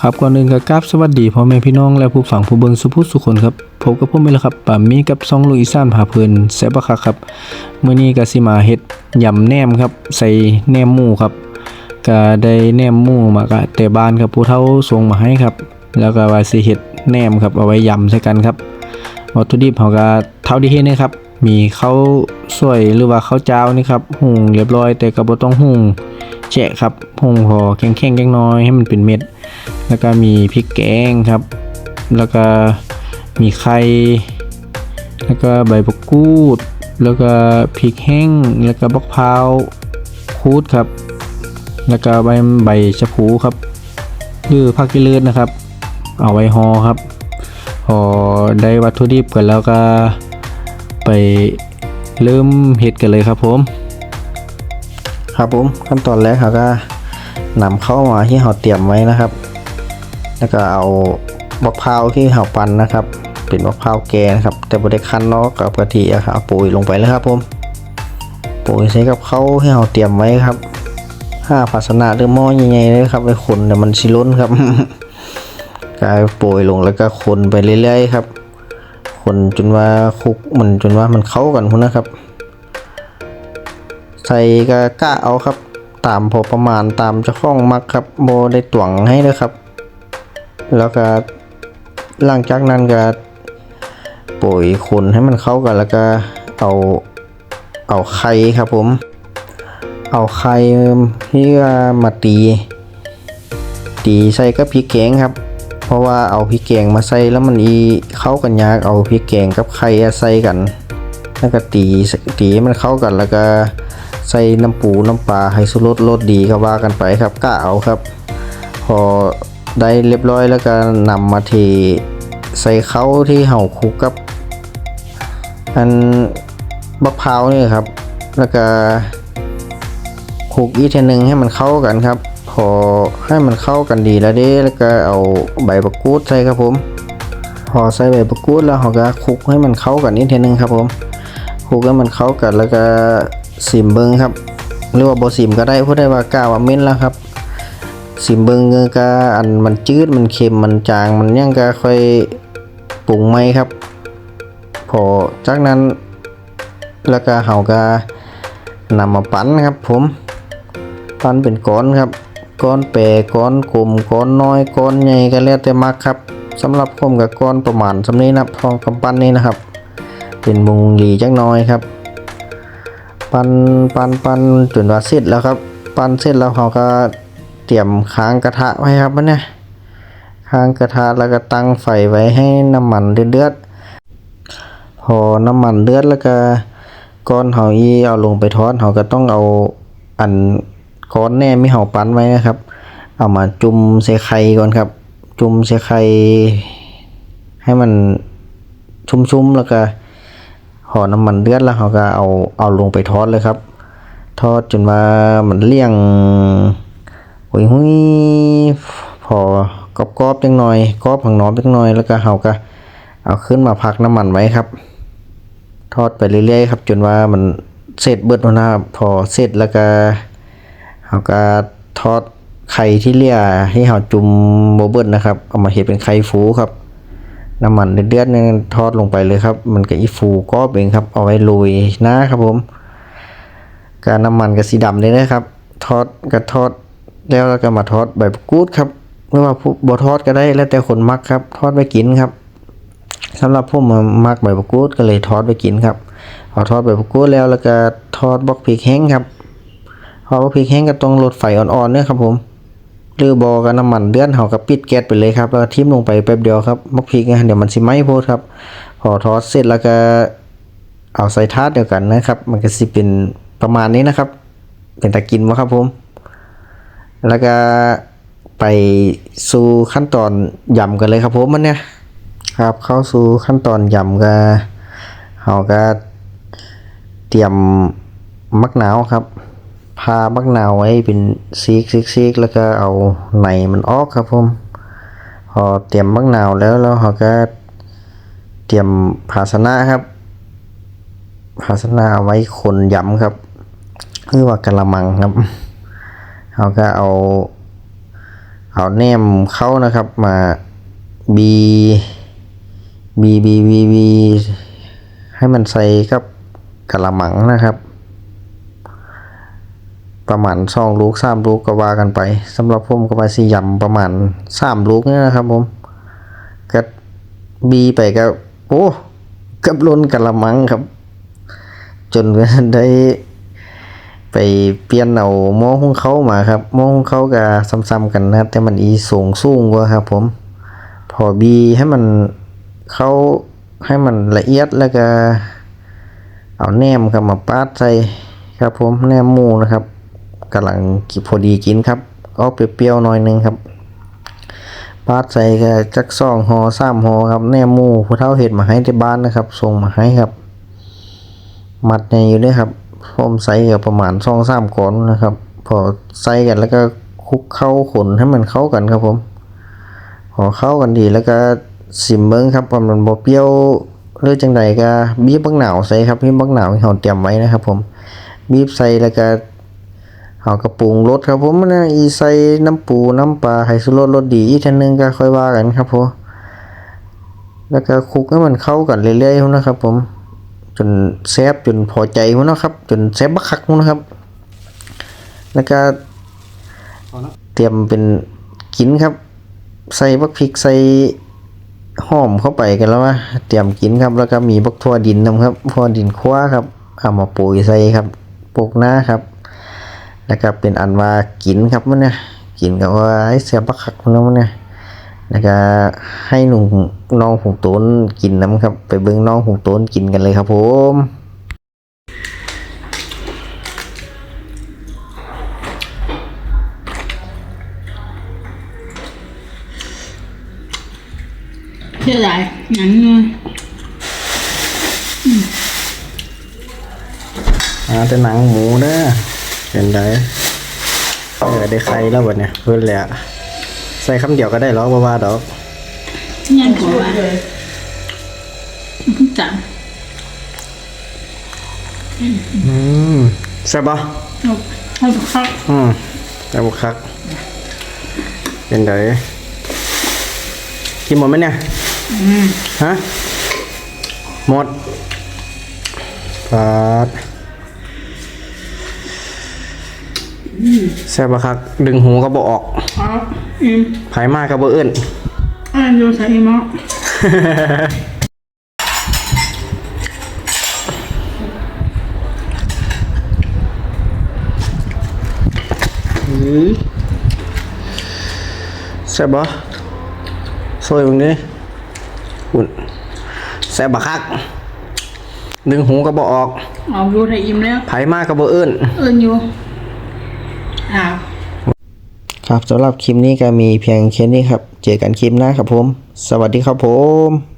ครับก่อนอื่นก็กราบสวัสดีพ่อแม่พี่น้องและผู้ฟังผู้เบิงสุภุสุคนครับพบกับผมอีกแล้วครับป่ามีกับซองลูกอีสานพาเพลินแซบบักคักครับมื้อนี้ก็สิมาเฮ็ดยำแหนมครับ ใส่แหนมหมูครับก็ได้แหนมหมูมาก็แต่บ้านครับผู้เฒ่าส่งมาให้ครับ แล้วก็ว่าสิเฮ็ดแหนมครับเอาไว้ยำใส่กันครับวัตถุดิบเขาก็เท่าที่เห็นนี่ครับ มีข้าวสวยหรือว่าข้าวเจ้านี่ครับหุงเรียบร้อยแต่ก็บ่ต้องหุงแฉะครับหุงพอแข็งๆจังน้อยให้มันเป็นเม็ด แล้วก็มีพริกแกงครับ แล้วก็มีไข่แล้วก็ใบมะกรูด แล้วก็พริกแห้ง แล้วก็บักพร้าวคูดครับ แล้วก็ใบใบชะพูครับหรือผักกิเลือดนะครับ เอาไว้ห่อครับพอได้วัตถุดิบกันแล้วก็ ไปเริ่มเห็ดกันเลยครับผม ครับผมขั้นตอนแรกเขาก็นำเข้ามาที่เราเตรียมไว้นะครับ แล้วก็เอามะพร้าวที่เราปั่นนะครับ เป็นมะพร้าวแก่นะครับ แต่บริคั้นเนาะกับกะทิอะครับปุ๋ยลงไปเลยครับผมปุ๋ยใส่กับข้าวที่เราเตรียมไว้ครับห้าภาชนะหรือหม้อใหญ่ๆเลยครับไว้คนแต่มันชิล้นครับกายปุยลงแล้วก็คนไปเรื่อยๆครับ คนจนว่าคุกมันจนว่ามันเข้ากันพุ่นนะครับ ใส่ก็กะเอาครับ ตามพอประมาณตามเจ้าของมักครับโบได้ตวงให้เลยครับ แล้วก็หลังจากนั้นก็ปุ๋ยคนให้มันเข้ากันแล้วก็เอาเอาไข่ครับผม เอาไข่ที่มาตี ตีใส่กับพริกแกงครับ เพราะว่าเอาพริกแกงมาใส่แล้วมันอีเข้ากันยากเอาพริกแกงกับไข่ใส่กัน แล้วก็ตีตีมันเข้ากันแล้วก็ใส่น้ำปูน้ำปลาให้สุรสรสดีก็ว่ากันไปครับกะเอาครับ พอได้เรียบร้อยแล้วก็นำมาเทใส่เข้าที่เห่าคุกกับ อันมะพร้าวนี่ครับ แล้วก็คลุกอีกทีหนึ่งให้มันเข้ากันครับ พอให้มันเข้ากันดีแล้วเด้แล้วก็เอาใบมะกรูดใส่ครับผมพอใส่ใบมะกรูดแล้วเราก็คลุกให้มันเข้ากันอีกทีหนึ่งครับผมคลุกให้มันเข้ากันแล้วก็สิมเบิงครับหรือว่าบสิมก็ได้พูดได้ว่ากล้าว่าเม้นแล้วครับ สิมเบิงก็อันมันจืดมันเค็มมันจางมันยังก็ค่อยปรุงไหมครับ พอจากนั้นแล้วก็เฮาก็นำมาปั้นครับผม ปั้นเป็นก้อนครับ ก้อนแปรก้อนกลมก้อนน้อยก้อนใหญ่ก็แล้วแต่มักครับสำหรับผมกับก้อนประมาณสำนี้นะพอกำปั้นนี้นะครับ เป็นมุงหลีจักหน้อยครับ ปั้นปั้นปั้นจนว่าเสร็จแล้วครับ ปั้นเสร็จแล้วเขาก็เตรียมค้างกระทะไว้ครับมันเนี่ยค้างกระทะแล้วก็ตั้งไฟไว้ให้น้ำมันเดือดพอน้ำมันเดือดแล้วก็ก้อนเขาอีเอาลงไปทอดเขาก็ต้องเอาอัน ก้อนแน่ไม่เขาปั้นไว้นะครับ เอามาจุ่มใส่ไข่ก่อนครับ จุ่มใส่ไข่ให้มันชุ่มๆแล้วก็พอน้ำมันเดือดแล้วเขาก็เอาเอาลงไปทอดเลยครับ ทอดจนว่ามันเลี่ยงหุยหุยพอกรอบๆจังหน่อยกรอบผังน้อยจังหน่อยแล้วก็เขาก็เอาขึ้นมาพักน้ำมันไว้ครับ ทอดไปเรื่อยๆครับ จนว่ามันเสร็จเบิดแล้วนะครับพอเสร็จแล้วก็ เขาก็ทอดไข่ที่เลี่ยให้เขาจุ่มโบเบิดนะครับ เอามาเห็ดเป็นไข่ฟูครับ น้ำมันเดือดๆนี่ทอดลงไปเลยครับ มันก็อีฟูก็เองครับ เอาไว้โรยหน้าครับผมการน้ำมันกับสีดำเลยนะครับ ทอดก็ทอดแล้วแล้วก็มาทอดใบมะกรูดครับเมื่อว่าบทอดก็ได้แล้วแต่คนมักครับ ทอดไว้กินครับสำหรับผมมักใบมะกรูดก็เลยทอดไว้กินครับพอทอดใบมะกรูดแล้วแล้วก็ทอดบล็อกพริกแห้งครับ พอบล็อกพริกแห้งก็ต้องลดไฟอ่อนๆเนี่ยครับผมหรือบอกบน้ำมันเดือนเขาก็ปิดแก๊สไปเลยครับแล้วทิ้มลงไปแป๊บเดียวครับมักพริกนะเดี๋ยวมันสิไหม้โพดครับ พอทอดเสร็จแล้วก็เอาใส่ถาดเดียวกันนะครับ มันก็สิเป็นประมาณนี้นะครับ เป็นตะกินวะครับผม แล้วก็ไปสู่ขั้นตอนยำกันเลยครับผมมันเนี่ยครับ เข้าสู่ขั้นตอนยำก็เขาก็เตรียมมักหนาวครับ พามักนาวไว้เป็นซีกซีกซีกแล้วก็เอาในมันออกครับผมพอเตรียมมักนาวแล้วแล้วเราก็เตรียมภาชนะครับ ภาชนะเอาไว้คนย้ำครับคือว่ากะละมังครับเราก็เอา เอาแนมเข้านะครับมาบีบีบีบีบีให้มันใส่กับกระมังนะครับ ประมาณสองลูกสามลูกก็ว่ากันไปสำหรับผมก็มาสิยำประมาณสามลูกเนี่ยนะครับผมก็บีไปก็โอ้กับล้นกระมังครับ จนได้ไปเปลี่ยนเอาหม้อหุงเขามาครับหม้อหุงเขาก็ซ้ำๆกันนะครับ แต่มันอีสูงสูงกว่าครับผม พอบีให้มันเขาให้มันละเอียดแล้วก็ เอาแนมครับมาปาดใส่ครับผมแนมหมูนะครับ กำลังกินพอดีกินครับเอาเปรี้ยวๆหน่อยหนึงครับปาดใส่ก็จักซองหอสามหอครับแนมหมูผู้เฒ่าเห็ดมาให้ที่บ้านนะครับส่งมาให้ครับ มัดใหญ่อยู่ด้วยครับผมใส่กับประมาณสองสามก้อนนะครับ พอใส่กันแล้วก็คุกเข้าขนให้มันเข้ากันครับผมพอเข้ากันดีแล้วก็สิมเบิ้งครับว่ามันบ่เปรี้ยวหรือจังใดก็บีบบักหนาวใส่ครับบีบบักหนาวที่เราเตรียมไว้นะครับ ผมบีบใส่แล้วก็ เอากระปุงรสครับผมนะอีใส่น้ำปูน้ำปลาไข่สุรสรสดีอีกทีนึงก็ค่อยว่ากันครับผมแล้วก็คลุกให้มันเข้ากันเรื่อยๆนะครับ ผม จนแซบจนพอใจมันนะครับ จนแซบบักคักมันนะครับ แล้วก็เตรียมเป็นกินครับ ใส่บักพริกใส่หอมเข้าไปกันแล้วว่าเตรียมกินครับ แล้วก็มีบักทั่วดินนะครับทั่วดินคว้าครับเอามาปุ๋ยใส่ครับปลูกหน้าครับ แล้วก็เป็นอันว่ากินครับมันเนี่ยกินกับว่าไอ้เสียบักคักมันนะมันเนี่ยแล้วก็ให้หนุ่มน้องหูต้นกินน้ำครับ ไปเบิ้งน้องหูต้นกินกันเลยครับผมเชื่อไรหนังเลยอ่าแต่หนังหมูเด้อ เป็นไดเออได้ไข่แล้วบัดเนี่ยเพิ่นแหละใส่คำเดียวก็ได้หรอกบ่ว่าดอกยันกว่าจังอืมแซ่บบ่เอาเอาคักอืมแซ่บบ่คัก เป็นไดกินหมดไหมเนี่ยอืมฮะหมดปาด แซ่บบ่คักดึงหูก็บ่ออกเอาอืมไผมากก็บ่เอิ้นอ่านดูใส่หม้อแซ่บบ่ซอยมึงดิอุ่นแซ่บบ่คักดึงหูก็บ่ออกเอาดูใส่อิ่มแล้วไผมากก็บ่เอิ้นเอินอยู่ ครับสำหรับคลิปนี้ก็มีเพียงแค่นี้ครับ เจอกันคลิปหน้าครับผม สวัสดีครับผม